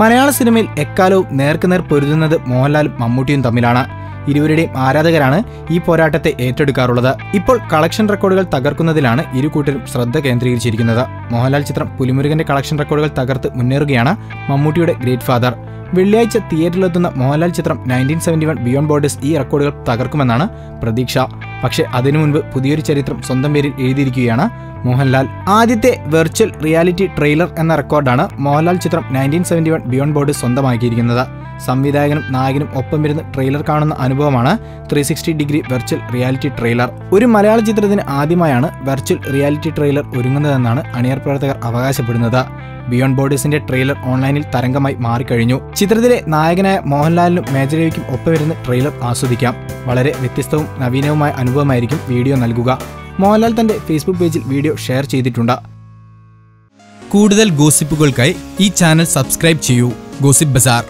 മലയാള സിനിമയിൽ എക്കാലവും നേർക്കുനേർ പൊരുതുന്നത് മോഹൻലാൽ മമ്മൂട്ടിയും തമ്മിലാണ്. ഇരുവരുടെയും ആരാധകരാണ് ഈ പോരാട്ടത്തെ ഏറ്റെടുക്കാറുള്ളത്. ഇപ്പോൾ കളക്ഷൻ റെക്കോർഡുകൾ തകർക്കുന്നതിലാണ് ഇരു കൂട്ടരും ശ്രദ്ധ കേന്ദ്രീകരിച്ചിരിക്കുന്നത്. മോഹൻലാൽ ചിത്രം പുലിമുരുകന്റെ കളക്ഷൻ റെക്കോർഡുകൾ തകർത്ത് മുന്നേറുകയാണ് മമ്മൂട്ടിയുടെ ഗ്രേറ്റ് ഫാദർ. വെള്ളിയാഴ്ച തിയേറ്ററിലെത്തുന്ന മോഹൻലാൽ ചിത്രം nineteen seventy one beyond borders ഈ റെക്കോർഡുകൾ തകർക്കുമെന്നാണ് പ്രതീക്ഷ. പക്ഷേ അതിനു മുൻപ് പുതിയൊരു ചരിത്രം സ്വന്തം പേരിൽ എഴുതിയിരിക്കുകയാണ്. മോഹൻലാൽ ആദ്യത്തെ വെർച്വൽ റിയാലിറ്റി ട്രെയിലർ എന്ന റെക്കോർഡാണ് മോഹൻലാൽ ചിത്രം nineteen seventy one beyond border സ്വന്തമാക്കിയിരിക്കുന്നത്. സംവിധായകനും നായകനും ഒപ്പമിരുന്ന് ട്രെയിലർ കാണുന്ന അനുഭവമാണ് three sixty degree virtual reality trailer. ഒരു മലയാള ചിത്രത്തിന് ആദ്യമായാണ് വെർച്വൽ റിയാലിറ്റി ട്രെയിലർ ഒരുങ്ങുന്നതെന്നാണ് അണിയർ പ്രവർത്തകർ അവകാശപ്പെടുന്നത്. ബിയോണ്ട് ബോർഡേഴ്സിന്റെ ട്രെയിലർ ഓൺലൈനിൽ തരംഗമായി മാറിക്കഴിഞ്ഞു. ചിത്രത്തിലെ നായകനായ മോഹൻലാലിനും മേജർ രവിക്കും ഒപ്പമിരുന്ന് ട്രെയിലർ ആസ്വദിക്കാം. വളരെ വ്യത്യസ്തവും നവീനവുമായ അനുഭവമായിരിക്കും വീഡിയോ നൽകുക. മോഹൻലാൽ തന്റെ ഫേസ്ബുക്ക് പേജിൽ വീഡിയോ ഷെയർ ചെയ്തിട്ടുണ്ട്. കൂടുതൽ ഗോസിപ്പുകൾക്കായി ഈ ചാനൽ സബ്സ്ക്രൈബ് ചെയ്യൂ. Gossip bazaar.